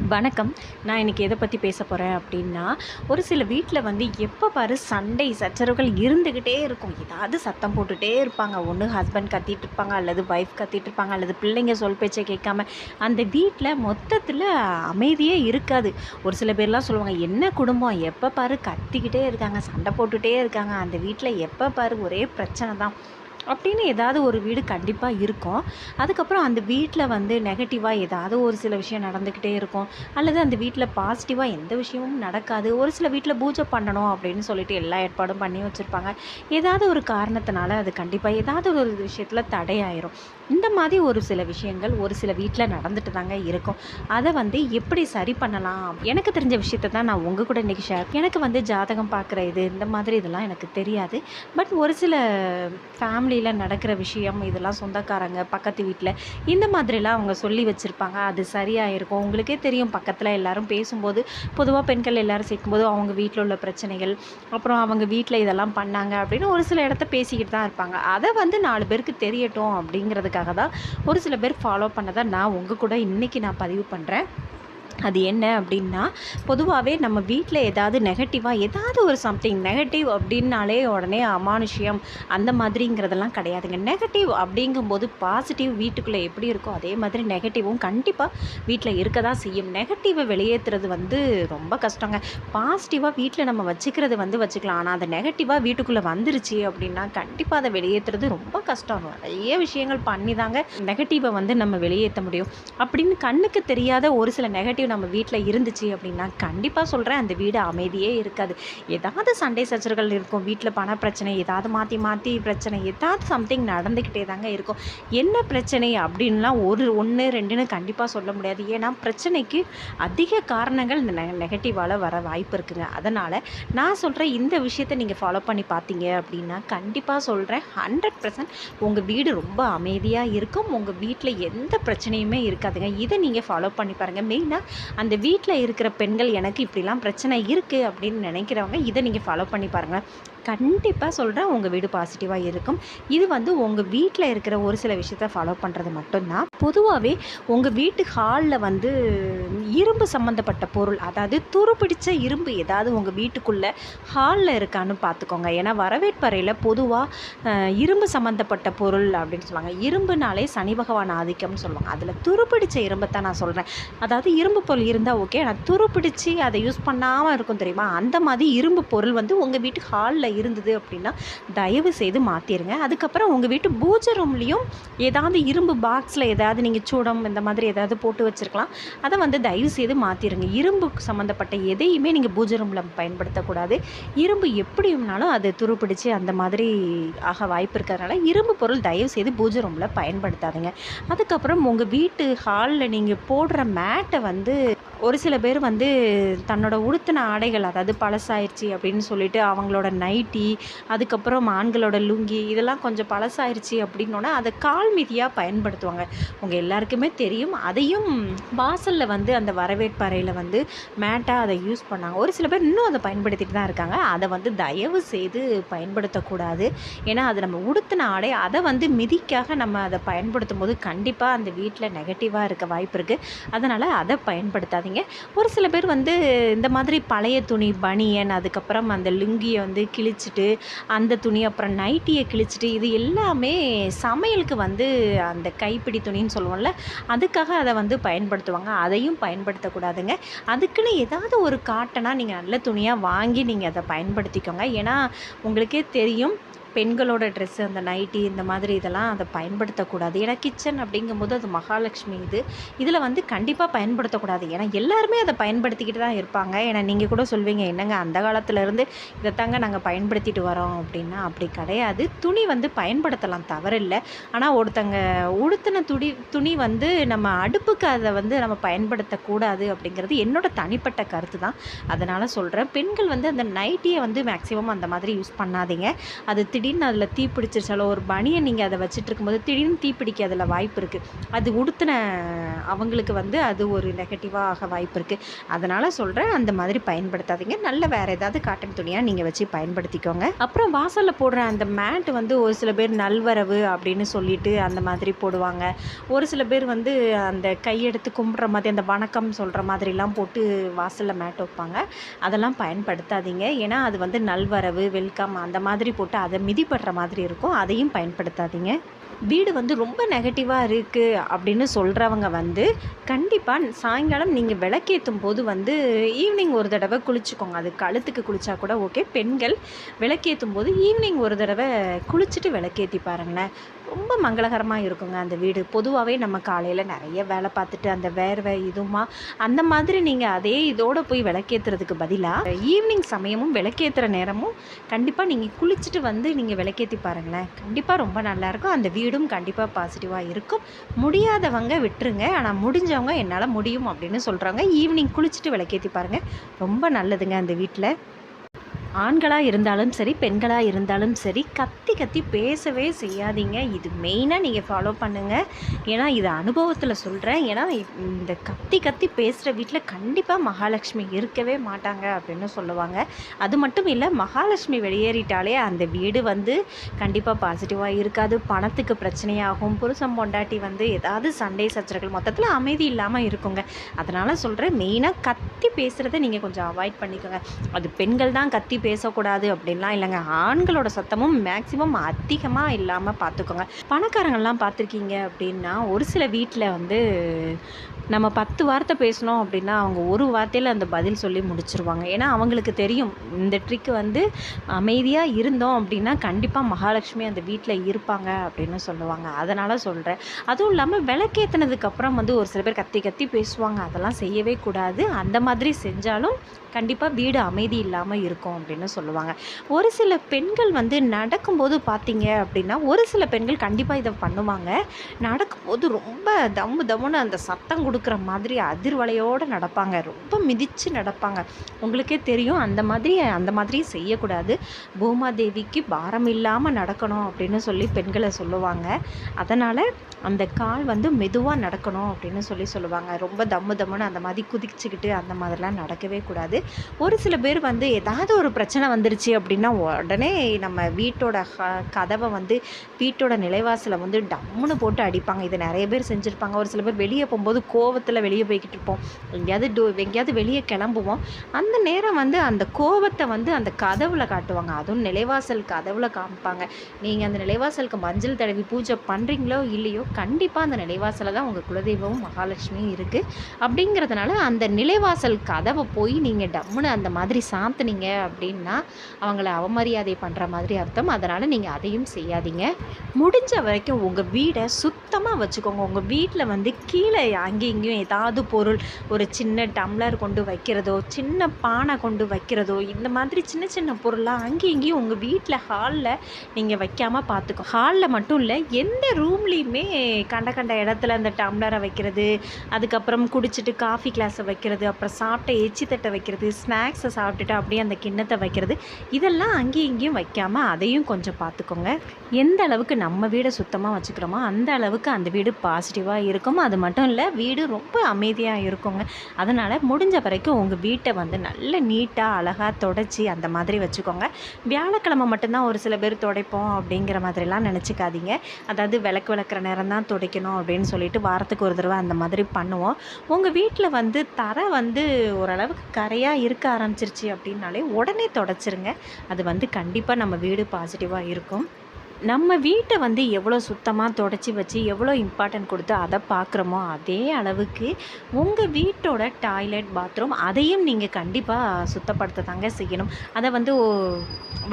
வணக்கம். நான் இன்றைக்கி எதை பற்றி பேச போகிறேன் அப்படின்னா ஒரு சில வீட்டில் வந்து எப்போ பாரு சண்டை சச்சரவுகள் இருந்துக்கிட்டே இருக்கும். ஏதாவது சத்தம் போட்டுகிட்டே இருப்பாங்க. ஒன்று ஹஸ்பண்ட் கத்திட்டு இருப்பாங்க அல்லது ஒய்ஃப் கத்திட்டு இருப்பாங்க அல்லது பிள்ளைங்க சொல் பேச்சை கேட்காம. அந்த வீட்டில் மொத்தத்தில் அமைதியே இருக்காது. ஒரு சில பேர்லாம் சொல்லுவாங்க என்ன குடும்பம்? எப்போ பாரு கத்திக்கிட்டே இருக்காங்க சண்டை போட்டுகிட்டே இருக்காங்க. அந்த வீட்டில் எப்போ பாரு ஒரே பிரச்சனை தான். அப்படின்னு ஏதாவது ஒரு வீடு கண்டிப்பாக இருக்கும். அதுக்கப்புறம் அந்த வீட்டில் வந்து நெகட்டிவாக ஏதாவது ஒரு சில விஷயம் நடந்துக்கிட்டே இருக்கும். அல்லது அந்த வீட்டில் பாசிட்டிவாக எந்த விஷயமும் நடக்காது. ஒரு சில வீட்டில் பூஜை பண்ணணும் அப்படின்னு சொல்லிட்டு எல்லா ஏற்பாடும் பண்ணி வச்சுருப்பாங்க. ஏதாவது ஒரு காரணத்தினால அது கண்டிப்பாக ஏதாவது ஒரு விஷயத்தில் தடையாயிரும். இந்த மாதிரி ஒரு சில விஷயங்கள் ஒரு சில வீட்டில் நடந்துட்டு தாங்க இருக்கும். அதை வந்து எப்படி சரி பண்ணலாம்? எனக்கு தெரிஞ்ச விஷயத்தை தான் நான் உங்கள் கூட இன்றைக்கி ஷேர் எனக்கு வந்து ஜாதகம் பார்க்குற இது இந்த மாதிரி இதெல்லாம் எனக்கு தெரியாது. பட் ஒரு சில ஃபேமிலியில் நடக்கிற விஷயம் இதெல்லாம் சொந்தக்காரங்க பக்கத்து வீட்டில் இந்த மாதிரிலாம் அவங்க சொல்லி வச்சுருப்பாங்க. அது சரியாக இருக்கும் உங்களுக்கே தெரியும் பக்கத்தில் எல்லோரும் பேசும்போது பொதுவாக பெண்கள் எல்லாரும் சேர்க்கும்போது அவங்க வீட்டில் உள்ள பிரச்சனைகள் அப்புறம் அவங்க வீட்டில் இதெல்லாம் பண்ணாங்க அப்படின்னு ஒரு சில இடத்த பேசிக்கிட்டு தான் இருப்பாங்க. அதை வந்து நாலு பேருக்கு தெரியட்டும் அப்படிங்கிறதுக்காக தான் ஒரு சில பேர் ஃபாலோ பண்ணதை நான் உங்கள் கூட இன்றைக்கி நான் பதிவு பண்ணுறேன் அது என்ன அப்படின்னா பொதுவாகவே நம்ம வீட்டில் ஏதாவது நெகட்டிவாக ஏதாவது ஒரு சம்திங் நெகட்டிவ் அப்படின்னாலே உடனே அமானுஷ்யம் அந்த மாதிரிங்கிறதெல்லாம் கிடையாதுங்க. நெகட்டிவ் அப்படிங்கும்போது பாசிட்டிவ் வீட்டுக்குள்ளே எப்படி இருக்கோ அதே மாதிரி நெகட்டிவும் கண்டிப்பாக வீட்டில் இருக்க தான் செய்யும். நெகட்டிவை வெளியேற்றுறது வந்து ரொம்ப கஷ்டங்க. பாசிட்டிவாக வீட்டில் நம்ம வச்சுக்கிறது வந்து வச்சுக்கலாம். ஆனால் அந்த நெகட்டிவாக வீட்டுக்குள்ளே வந்துருச்சு அப்படின்னா கண்டிப்பாக அதை வெளியேற்றுறது ரொம்ப கஷ்டம். நிறைய விஷயங்கள் பண்ணி தாங்க நெகட்டிவை வந்து நம்ம வெளியேற்ற முடியும். அப்படின்னு கண்ணுக்கு தெரியாத ஒரு சில நெகட்டிவ் நம்ம வீட்டில் இருந்துச்சு அப்படின்னா கண்டிப்பாக சொல்கிறேன் அந்த வீடு அமைதியே இருக்காது. ஏதாவது சண்டை சச்சரவுகள் இருக்கும் வீட்டில் பண பிரச்சனை ஏதாவது மாற்றி மாற்றி பிரச்சனை ஏதாவது சம்திங் நடந்துக்கிட்டே தாங்க இருக்கும். என்ன பிரச்சனை அப்படின்லாம் ஒரு ஒன்று ரெண்டுன்னு கண்டிப்பாக சொல்ல முடியாது. ஏன்னா பிரச்சனைக்கு அதிக காரணங்கள் இந்த நெ நெகட்டிவால் வர வாய்ப்பு இருக்குங்க. அதனால் நான் சொல்கிற இந்த விஷயத்தை நீங்கள் ஃபாலோ பண்ணி பார்த்தீங்க அப்படின்னா கண்டிப்பாக சொல்கிறேன் ஹண்ட்ரட் பர்சன்ட் உங்கள் வீடு ரொம்ப அமைதியாக இருக்கும். உங்கள் வீட்டில் எந்த பிரச்சனையுமே இருக்காதுங்க. இதை நீங்கள் ஃபாலோ பண்ணி பாருங்கள் மெயினாக அந்த வீட்டில் இருக்கிற பெண்கள் எனக்கு இப்படிலாம் பிரச்சனை இருக்குது அப்படின்னு நினைக்கிறவங்க இதை நீங்கள் ஃபாலோ பண்ணி பாருங்கள் கண்டிப்பாக சொல்கிறேன் உங்கள் வீடு பாசிட்டிவாக இருக்கும். இது வந்து உங்கள் வீட்டில் இருக்கிற ஒரு சில விஷயத்த ஃபாலோ பண்ணுறது மட்டும்தான். பொதுவாகவே உங்கள் வீட்டு ஹாலில் வந்து இரும்பு சம்மந்தப்பட்ட பொருள் அதாவது துருப்பிடிச்ச இரும்பு ஏதாவது உங்கள் வீட்டுக்குள்ளே ஹாலில் இருக்கான்னு பார்த்துக்கோங்க ஏன்னா வரவேற்பறையில் பொதுவாக இரும்பு சம்மந்தப்பட்ட பொருள் அப்படின்னு சொல்லுவாங்க. இரும்புனாலே சனி பகவான் ஆதிக்கம்னு சொல்லுவாங்க. அதில் துருப்பிடிச்ச இரும்பை தான் நான் சொல்கிறேன் அதாவது இரும்பு பொருள் இருந்தால் ஓகே ஆனால் துருப்பிடிச்சு அதை யூஸ் பண்ணாமல் இருக்கும் தெரியுமா? அந்த மாதிரி இரும்பு பொருள் வந்து உங்கள் வீட்டு ஹாலில் இருந்தது அப்படின்னா தயவு செய்து மாற்றிடுங்க அதுக்கப்புறம் உங்கள் வீட்டு பூஜை ரூம்லேயும் ஏதாவது இரும்பு பாக்ஸில் ஏதாவது நீங்கள் சூடம் இந்த மாதிரி ஏதாவது போட்டு வச்சுருக்கலாம். அதை வந்து தயவு செய்து மாற்றிடுங்க இரும்பு சம்மந்தப்பட்ட எதையுமே நீங்கள் பூஜை ரூமில் பயன்படுத்தக்கூடாது. இரும்பு எப்படியும்னாலும் அது துருப்பிடிச்சு அந்த மாதிரி ஆக வாய்ப்பு இருக்கிறதுனால இரும்பு பொருள் தயவு செய்து பூஜை ரூமில் பயன்படுத்தாதீங்க. அதுக்கப்புறம் உங்கள் வீட்டு ஹாலில் நீங்கள் போடுற மேட்டை வந்து ஒரு சில பேர் வந்து தன்னோட உடுத்தின ஆடைகள் அதாவது பழசாயிருச்சு அப்படின்னு சொல்லிட்டு அவங்களோட நைட்டி அதுக்கப்புறம் ஆண்களோட லுங்கி இதெல்லாம் கொஞ்சம் பழசாயிருச்சு அப்படின்னோடனே அதை கால் மிதியாக பயன்படுத்துவாங்க. உங்கள் எல்லாருக்குமே தெரியும். அதையும் வாசலில் வந்து அந்த வரவேற்பறையில் வந்து மேட்டாக அதை யூஸ் பண்ணாங்க. ஒரு சில பேர் இன்னும் அதை பயன்படுத்திட்டு தான் இருக்காங்க. அதை வந்து தயவு செய்து பயன்படுத்தக்கூடாது. ஏன்னா அது நம்ம உடுத்தின ஆடை அதை வந்து மிதிக்காக நம்ம அதை பயன்படுத்தும் போது கண்டிப்பாக அந்த வீட்டில் நெகட்டிவாக இருக்க வாய்ப்பு இருக்குது அதனால் அதை பயன்படுத்தாதீங்க. ஒரு சில பேர் வந்து இந்த மாதிரி பழைய துணி பனியன் அதுக்கப்புறம் அந்த லுங்கியை வந்து கிழிச்சிட்டு அந்த துணி அப்புறம் நைட்டியை கிழிச்சிட்டு இது எல்லாமே சமையலுக்கு வந்து அந்த கைப்பிடி துணின்னு சொல்லுவோம்ல அதுக்காக அதை வந்து பயன்படுத்துவாங்க. அதையும் பயன்படுத்தக்கூடாதுங்க. அதுக்குன்னு ஏதாவது ஒரு காட்டனாக நீங்கள் நல்ல துணியாக வாங்கி நீங்கள் அதை பயன்படுத்திக்கோங்க. ஏன்னா உங்களுக்கே தெரியும் பெண்களோட ட்ரெஸ்ஸு அந்த நைட்டி இந்த மாதிரி இதெல்லாம் அதை பயன்படுத்தக்கூடாது. ஏன்னா கிச்சன் அப்படிங்கும்போது அது மகாலட்சுமி இது. இதில் வந்து கண்டிப்பாக பயன்படுத்தக்கூடாது. ஏன்னா எல்லாருமே அதை பயன்படுத்திக்கிட்டு தான் இருப்பாங்க. ஏன்னா நீங்கள் கூட சொல்வீங்க என்னங்க அந்த காலத்துலேருந்து இதைத்தாங்க நாங்கள் பயன்படுத்திட்டு வரோம். அப்படின்னா அப்படி கிடையாது. துணி வந்து பயன்படுத்தலாம் தவறில்லை. ஆனால் ஒருத்தங்க உடுத்தின துணி துணி வந்து நம்ம அடுப்புக்கு அதை வந்து நம்ம பயன்படுத்தக்கூடாது அப்படிங்கிறது என்னோட தனிப்பட்ட கருத்து தான். அதனால் சொல்கிறேன் பெண்கள் வந்து அந்த நைட்டியை வந்து மேக்ஸிமம் அந்த மாதிரி யூஸ் பண்ணாதீங்க. அது திடீர்னு அதில் தீ பிடிச்சிருச்சாலோ ஒரு பனியை நீங்கள் அதை வச்சுட்டு இருக்கும்போது திடீர்னு தீ பிடிக்க அதில் வாய்ப்பு இருக்குது அது உடுத்தின அவங்களுக்கு வந்து அது ஒரு நெகட்டிவாக ஆக வாய்ப்பு இருக்குது அதனால் சொல்கிறேன் அந்த மாதிரி பயன்படுத்தாதீங்க. நல்ல வேறு ஏதாவது காட்டன் துணியாக நீங்கள் வச்சு பயன்படுத்திக்கோங்க. அப்புறம் வாசலில் போடுற அந்த மேட் வந்து ஒரு சில பேர் நல்வரவு அப்படின்னு சொல்லிட்டு அந்த மாதிரி போடுவாங்க. ஒரு சில பேர் வந்து அந்த கையெடுத்து கும்பிட்ற மாதிரி அந்த வணக்கம் சொல்கிற மாதிரிலாம் போட்டு வாசலில் மேட் வைப்பாங்க. அதெல்லாம் பயன்படுத்தாதீங்க. ஏன்னா அது வந்து நல்வரவு வெல்கம் அந்த மாதிரி போட்டு அதை மிதிப்படுற மாதிரி இருக்கும் அதையும் பயன்படுத்தாதீங்க. வீடு வந்து ரொம்ப நெகட்டிவாக இருக்குது அப்படின்னு சொல்கிறவங்க வந்து கண்டிப்பாக சாயங்காலம் நீங்கள் விளக்கேற்றும் போது வந்து ஈவினிங் ஒரு தடவை குளிச்சுக்கோங்க. அது கழுத்துக்கு குளித்தா கூட ஓகே பெண்கள் விளக்கேற்றும் போது ஈவினிங் ஒரு தடவை குளிச்சுட்டு விளக்கேற்றி பாருங்களேன். ரொம்ப மங்களகரமாக இருக்குங்க அந்த வீடு. பொதுவாகவே நம்ம காலையில் நிறைய வேலை பார்த்துட்டு அந்த வேர்வை இதுமா அந்த மாதிரி நீங்கள் அதே இதோடு போய் விளக்கேற்றுறதுக்கு பதிலாக ஈவினிங் சமயமும் விளக்கேற்றுற நேரமும் கண்டிப்பாக நீங்கள் குளிச்சுட்டு வந்து நீங்கள் விளக்கேற்றி பாருங்களேன். கண்டிப்பாக ரொம்ப நல்லாயிருக்கும் அந்த வீடும் கண்டிப்பாக பாசிட்டிவாக இருக்கும். முடியாதவங்க விட்டுருங்க. ஆனால் முடிஞ்சவங்க என்னால் முடியும் அப்படின்னு சொல்கிறாங்க ஈவினிங் குளிச்சுட்டு விளக்கேற்றி பாருங்கள் ரொம்ப நல்லதுங்க அந்த வீட்டில் ஆண்களாக இருந்தாலும் சரி பெண்களாக இருந்தாலும் சரி கத்தி கத்தி பேசவே செய்யாதீங்க. இது மெயினாக நீங்கள் ஃபாலோ பண்ணுங்கள் ஏன்னா இது அனுபவத்தில் சொல்கிறேன் ஏன்னா இந்த கத்தி கத்தி பேசுகிற வீட்டில் கண்டிப்பாக மகாலட்சுமி இருக்கவே மாட்டாங்க அப்படின்னு சொல்லுவாங்க. அது மட்டும் இல்லை மகாலட்சுமி வெளியேறிட்டாலே அந்த வீடு வந்து கண்டிப்பாக பாசிட்டிவாக இருக்காது. பணத்துக்கு பிரச்சனையாகும். புருஷன் பொண்டாட்டி வந்து ஏதாவது சண்டை சச்சரவுகள் மொத்தத்தில் அமைதி இல்லாமல் இருக்குங்க. அதனால் சொல்கிறேன் மெயினாக கத்தி பேசுகிறத நீங்கள் கொஞ்சம் அவாய்ட் பண்ணிக்கோங்க. அது பெண்கள் தான் கத்தி பேசக்கூடாது அப்படின்லாம் இல்லைங்க. ஆண்களோட சத்தமும் மேக்ஸிமம் அதிகமாக இல்லாமல் பார்த்துக்கோங்க பணக்காரங்கள்லாம் பார்த்துருக்கீங்க அப்படின்னா ஒரு சில வீட்டில் வந்து நம்ம பத்து வார்த்தை பேசணும் அப்படின்னா அவங்க ஒரு வார்த்தையில் அந்த பதில் சொல்லி முடிச்சிருவாங்க. ஏன்னா அவங்களுக்கு தெரியும். இந்த ட்ரிக்கு வந்து அமைதியாக இருந்தோம் அப்படின்னா கண்டிப்பாக மகாலட்சுமி அந்த வீட்டில் இருப்பாங்க அப்படின்னு சொல்லுவாங்க. அதனால் சொல்கிறேன் அதுவும் இல்லாமல் விளக்கேற்றினதுக்கப்புறம் வந்து ஒரு சில பேர் கத்தி கத்தி பேசுவாங்க. அதெல்லாம் செய்யவே கூடாது. அந்த மாதிரி செஞ்சாலும் கண்டிப்பாக வீடு அமைதி இல்லாமல் இருக்கும் அப்படின்னு சொல்லுவாங்க. ஒரு சில பெண்கள் வந்து நடக்கும்போது பார்த்தீங்க அப்படின்னா ஒரு சில பெண்கள் கண்டிப்பாக இதை பண்ணுவாங்க. நடக்கும்போது ரொம்ப தம்மு தம்முன்னு அந்த சத்தம் கொடுக்குற மாதிரி அதிர்வலையோடு நடப்பாங்க. ரொம்ப மிதித்து நடப்பாங்க. உங்களுக்கே தெரியும் அந்த மாதிரி அந்த மாதிரி செய்யக்கூடாது. பூமாதேவிக்கு பாரம் இல்லாமல் நடக்கணும் அப்படின்னு சொல்லி பெண்களை சொல்லுவாங்க. அதனால் அந்த கால் வந்து மெதுவாக நடக்கணும் அப்படின்னு சொல்லி சொல்லுவாங்க. ரொம்ப தம்மு தம்முன்னு அந்த மாதிரி குதிச்சுக்கிட்டு அந்த மாதிரிலாம் நடக்கவே கூடாது. ஒரு சில பேர் வந்து ஏதாவது ஒரு பிரச்சனை வந்துருச்சு அப்படின்னா உடனே நம்ம வீட்டோட ஹ- கதவை வந்து வீட்டோட நிலைவாசலை வந்து டம்முன்னு போட்டு அடிப்பாங்க. இதை நிறைய பேர் செஞ்சுருப்பாங்க. ஒரு சில பேர் வெளியே போகும்போது கோவத்தில் வெளியே போய்கிட்டு இருப்போம். எங்கேயாவது டோ எங்கேயாவது வெளியே கிளம்புவோம். அந்த நேரம் வந்து அந்த கோவத்தை வந்து அந்த கதவுல காட்டுவாங்க. அதுவும் நிலைவாசல் கதவுல காமிப்பாங்க. நீங்கள் அந்த நிலைவாசலுக்கு மஞ்சள் தடவி பூஜை பண்ணுறீங்களோ இல்லையோ கண்டிப்பாக அந்த நிலைவாசலில் தான் உங்கள் குலதெய்வமும் மகாலட்சுமியும் இருக்குது அப்படிங்கிறதுனால அந்த நிலைவாசல் கதவை போய் நீங்கள் டம்முன்னு அந்த மாதிரி சாத்துனீங்க அப்படின்னு அவங்கள அவமரியாதை பண்ணுற மாதிரி அர்த்தம். அதனால் நீங்கள் அதையும் செய்யாதீங்க. முடிஞ்ச வரைக்கும் உங்கள் வீடை சுத்தமாக வச்சுக்கோங்க. உங்கள் வீட்டில் வந்து கீழே அங்கேயும் இங்கேயும் ஏதாவது பொருள் ஒரு சின்ன டம்ளர் கொண்டு வைக்கிறதோ சின்ன பானை கொண்டு வைக்கிறதோ இந்த மாதிரி சின்ன சின்ன பொருளாக அங்கேயும் இங்கேயும் உங்கள் வீட்டில் ஹாலில் நீங்கள் வைக்காமல் பார்த்துக்கோ ஹாலில் மட்டும் இல்லை எந்த ரூம்லேயுமே கண்ட கண்ட இடத்துல அந்த டம்ளரை வைக்கிறது அதுக்கப்புறம் குடிச்சிட்டு காஃபி கிளாஸை வைக்கிறது அப்புறம் சாப்பிட்ட எச்சி தட்டை வைக்கிறது ஸ்நாக்ஸை சாப்பிட்டுட்டு அப்படியே அந்த கிண்ணத்தை வைக்கிறது. இதெல்லாம் அங்கேயும் இங்கேயும் வைக்காமல் அதையும் கொஞ்சம் பார்த்துக்கோங்க. எந்த அளவுக்கு நம்ம வீடை சுத்தமாக வச்சுக்கிறோமோ அந்த அளவுக்கு அந்த வீடு பாசிட்டிவாக இருக்கும் அது மட்டும் இல்லை வீடு ரொம்ப அமைதியாக இருக்குங்க. அதனால் முடிஞ்ச வரைக்கும் உங்கள் வீட்டை வந்து நல்ல நீட்டாக அழகாக தொடச்சி அந்த மாதிரி வச்சுக்கோங்க. வியாழக்கிழமை மட்டும்தான் ஒரு சில பேர் துடைப்போம் அப்படிங்கிற மாதிரிலாம் நினச்சிக்காதீங்க. அதாவது விளக்கு விளக்குற நேரம் தான் துடைக்கணும் அப்படின்னு சொல்லிட்டு வாரத்துக்கு ஒரு தடவை அந்த மாதிரி பண்ணுவோம். உங்கள் வீட்டில் வந்து தரை வந்து ஓரளவுக்கு கரையாக இருக்க ஆரம்பிச்சிருச்சு அப்படின்னாலே உடனே தொடச்சிருங்க. அது வந்து கண்டிப்பாக நம்ம வீடு பாசிட்டிவாக இருக்கும். நம்ம வீட்டை வந்து எவ்வளோ சுத்தமாக தொடச்சி வச்சு எவ்வளோ இம்பார்ட்டன்ட் கொடுத்து அதை பார்க்குறோமோ அதே அளவுக்கு உங்கள் வீட்டோட டாய்லெட் பாத்ரூம் அதையும் நீங்கள் கண்டிப்பாக சுத்தப்படுத்த தாங்க செய்யணும். அதை வந்து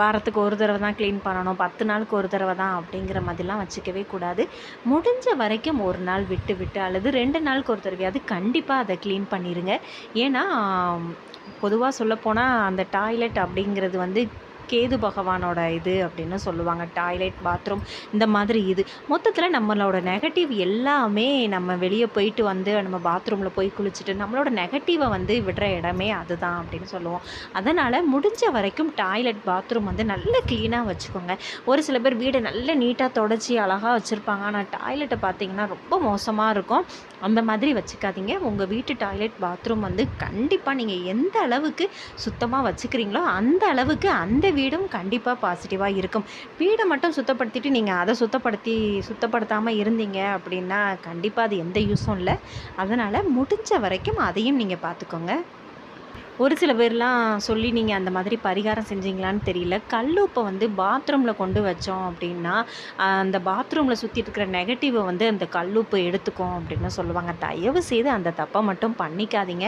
வாரத்துக்கு ஒரு தடவை தான் க்ளீன் பண்ணணும். பத்து நாளுக்கு ஒரு தடவை தான் அப்படிங்கிற மாதிரிலாம் வச்சுக்கவே கூடாது. முடிஞ்ச வரைக்கும் ஒரு நாள் விட்டு விட்டு அல்லது ரெண்டு நாளுக்கு ஒரு தடவையாவது கண்டிப்பாக அதை க்ளீன் பண்ணிடுங்க ஏன்னா பொதுவாக சொல்லப்போனால் அந்த டாய்லெட் அப்படிங்கிறது வந்து கேது பகவானோட இது அப்படின்னு சொல்லுவாங்க. டாய்லெட் பாத்ரூம் இந்த மாதிரி இது. மொத்தத்தில் நம்மளோட நெகட்டிவ் எல்லாமே நம்ம வெளியே போயிட்டு வந்து நம்ம பாத்ரூமில் போய் குளிச்சுட்டு நம்மளோட நெகட்டிவை வந்து விடுற இடமே அதுதான் அப்படின்னு சொல்லுவோம். அதனால் முடிஞ்ச வரைக்கும் டாய்லெட் பாத்ரூம் வந்து நல்ல க்ளீனாக வச்சுக்கோங்க. ஒரு சில பேர் வீடை நல்ல நீட்டாக தொடச்சி அழகாக வச்சுருப்பாங்க. ஆனால் டாய்லெட்டை பார்த்தீங்கன்னா ரொம்ப மோசமாக இருக்கும். அந்த மாதிரி வச்சுக்காதீங்க. உங்கள் வீட்டு டாய்லெட் பாத்ரூம் வந்து கண்டிப்பாக நீங்கள் எந்த அளவுக்கு சுத்தமாக வச்சுக்கிறீங்களோ அந்த அளவுக்கு அந்த வீடும் கண்டிப்பாக பாசிட்டிவாக இருக்கும். வீடை மட்டும் சுத்தப்படுத்திட்டு நீங்கள் அதை சுத்தப்படுத்தி சுத்தப்படுத்தாமல் இருந்தீங்க அப்படின்னா கண்டிப்பாக அது எந்த யூஸும் இல்லை. அதனால் முடிஞ்ச வரைக்கும் அதையும் நீங்கள் பார்த்துக்கோங்க. ஒரு சில பேர்லாம் சொல்லி நீங்கள் அந்த மாதிரி பரிகாரம் செஞ்சீங்களான்னு தெரியல. கல்லுப்பை வந்து பாத்ரூமில் கொண்டு வச்சோம் அப்படின்னா அந்த பாத்ரூமில் சுற்றி இருக்கிற நெகட்டிவை வந்து அந்த கல்லுப்பு எடுத்துக்கும் அப்படின்னு சொல்லுவாங்க. தயவு செய்து அந்த தப்பை மட்டும் பண்ணிக்காதீங்க.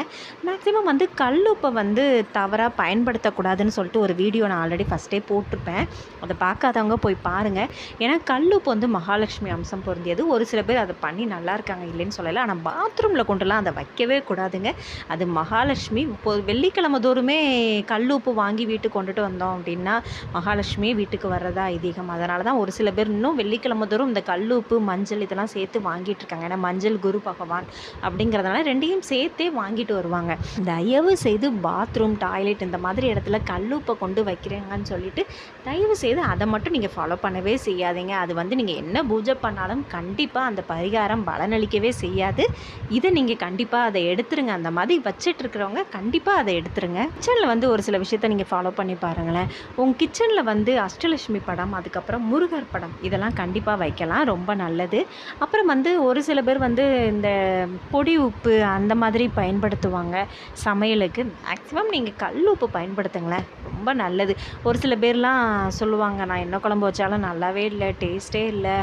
மேக்ஸிமம் வந்து கல்லுப்பை வந்து தவறாக பயன்படுத்தக்கூடாதுன்னு சொல்லிட்டு ஒரு வீடியோ நான் ஆல்ரெடி ஃபஸ்ட்டே போட்டிருப்பேன். அதை பார்க்காதவங்க போய் பாருங்கள் ஏன்னா கல்லுப்பு வந்து மகாலட்சுமி அம்சம் பொருந்தியது. ஒரு சில பேர் அதை பண்ணி நல்லா இருக்காங்க இல்லைன்னு சொல்லலை. ஆனால் பாத்ரூமில் கொண்டுலாம் அதை வைக்கவே கூடாதுங்க. அது மகாலட்சுமி இப்போ வெள்ளிக்கிழமை தோறுமே கல்லுப்பு வாங்கி வீட்டுக்கு கொண்டுட்டு வந்தோம் அப்படின்னா மகாலட்சுமி வீட்டுக்கு வர்றதா ஐதீகம். அதனால தான் ஒரு சில பேர் இன்னும் வெள்ளிக்கிழமை தோறும் இந்த கல்லுப்பு மஞ்சள் இதெல்லாம் சேர்த்து வாங்கிட்டு இருக்காங்க. ஏன்னா மஞ்சள் குரு பகவான் அப்படிங்கிறதுனால ரெண்டையும் சேர்த்தே வாங்கிட்டு வருவாங்க. தயவு செய்து பாத்ரூம் டாய்லெட் இந்த மாதிரி இடத்துல கல்லுப்பை கொண்டு வைக்கிறாங்கன்னு சொல்லிட்டு தயவு செய்து அதை மட்டும் நீங்கள் ஃபாலோ பண்ணவே செய்யாதீங்க. அது வந்து நீங்கள் என்ன பூஜை பண்ணாலும் கண்டிப்பாக அந்த பரிகாரம் பலனளிக்கவே செய்யாது. இதை நீங்கள் கண்டிப்பாக அதை எடுத்துருங்க. அந்த மாதிரி வச்சிட்டு இருக்கிறவங்க கண்டிப்பாக அதை எடுத்துருங்க. கிச்சனில் வந்து ஒரு சில விஷயத்த நீங்கள் ஃபாலோ பண்ணி பாருங்களேன். உங்கள் கிச்சனில் வந்து அஷ்டலட்சுமி படம் அதுக்கப்புறம் முருகர் படம் இதெல்லாம் கண்டிப்பாக வைக்கலாம். ரொம்ப நல்லது. அப்புறம் வந்து ஒரு சில பேர் வந்து இந்த பொடி உப்பு அந்த மாதிரி பயன்படுத்துவாங்க சமையலுக்கு. மேக்ஸிமம் நீங்கள் கல் உப்பு பயன்படுத்துங்களேன். ரொம்ப நல்லது. ஒரு சில பேர்லாம் சொல்லுவாங்க நான் என்ன குழம்பு வச்சாலும் நல்லாவே இல்லை டேஸ்ட்டே இல்லை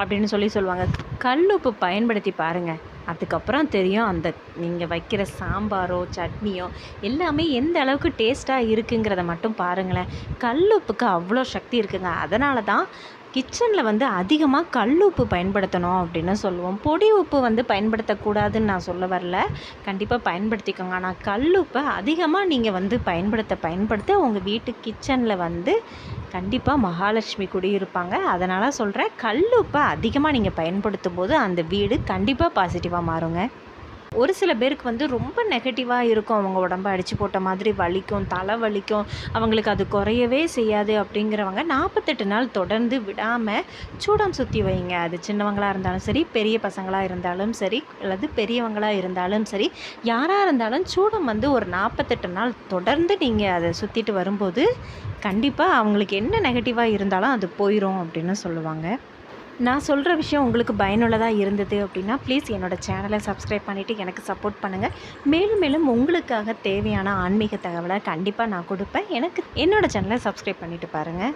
அப்படின்னு சொல்லி சொல்லுவாங்க. கல் உப்பு பயன்படுத்தி பாருங்கள் அதுக்கப்புறம் தெரியும் அந்த நீங்கள் வைக்கிற சாம்பாரோ சட்னியோ எல்லாமே எந்த அளவுக்கு டேஸ்ட்டாக இருக்குங்கிறத மட்டும் பாருங்களேன். கல் உப்புக்கு அவ்வளோ சக்தி இருக்குங்க. அதனால தான் கிச்சனில் வந்து அதிகமாக கல் உப்பு பயன்படுத்தணும் அப்படின்னு சொல்லுவோம். பொடி உப்பு வந்து பயன்படுத்தக்கூடாதுன்னு நான் சொல்ல வரல. கண்டிப்பாக பயன்படுத்திக்கோங்க. ஆனால் கல் உப்பை அதிகமாக நீங்கள் வந்து பயன்படுத்த பயன்படுத்த உங்கள் வீட்டு கிச்சனில் வந்து கண்டிப்பாக மகாலட்சுமி குடியிருப்பாங்க அதனால் சொல்கிறேன் கல் உப்பை அதிகமாக நீங்கள் பயன்படுத்தும் போது அந்த வீடு கண்டிப்பாக பாசிட்டிவாக மாறுங்க. ஒரு சில பேருக்கு வந்து ரொம்ப நெகட்டிவாக இருக்கும். அவங்க உடம்ப அடித்து போட்ட மாதிரி வலிக்கும் தலை வலிக்கும். அவங்களுக்கு அது குறையவே செய்யாது அப்படிங்கிறவங்க நாற்பத்தெட்டு நாள் தொடர்ந்து விடாமல் சூடம் சுற்றி வைங்க. அது சின்னவங்களாக இருந்தாலும் சரி பெரிய பசங்களாக இருந்தாலும் சரி அல்லது பெரியவங்களாக இருந்தாலும் சரி யாராக இருந்தாலும் சூடம் வந்து ஒரு நாற்பத்தெட்டு நாள் தொடர்ந்து நீங்கள் அதை சுற்றிட்டு வரும்போது கண்டிப்பாக அவங்களுக்கு என்ன நெகட்டிவாக இருந்தாலும் அது போயிடும் அப்படின்னு சொல்லுவாங்க. நான் சொல்கிற விஷயம் உங்களுக்கு பயனுள்ளதாக இருந்தது அப்படின்னா ப்ளீஸ் என்னோடய சேனலை சப்ஸ்கிரைப் பண்ணிவிட்டு எனக்கு சப்போர்ட் பண்ணுங்கள் மேலும் மேலும் உங்களுக்காக தேவையான ஆன்மீக தகவலை கண்டிப்பாக நான் கொடுப்பேன். எனக்கு என்னோடய சேனலை சப்ஸ்கிரைப் பண்ணிவிட்டு பாருங்கள்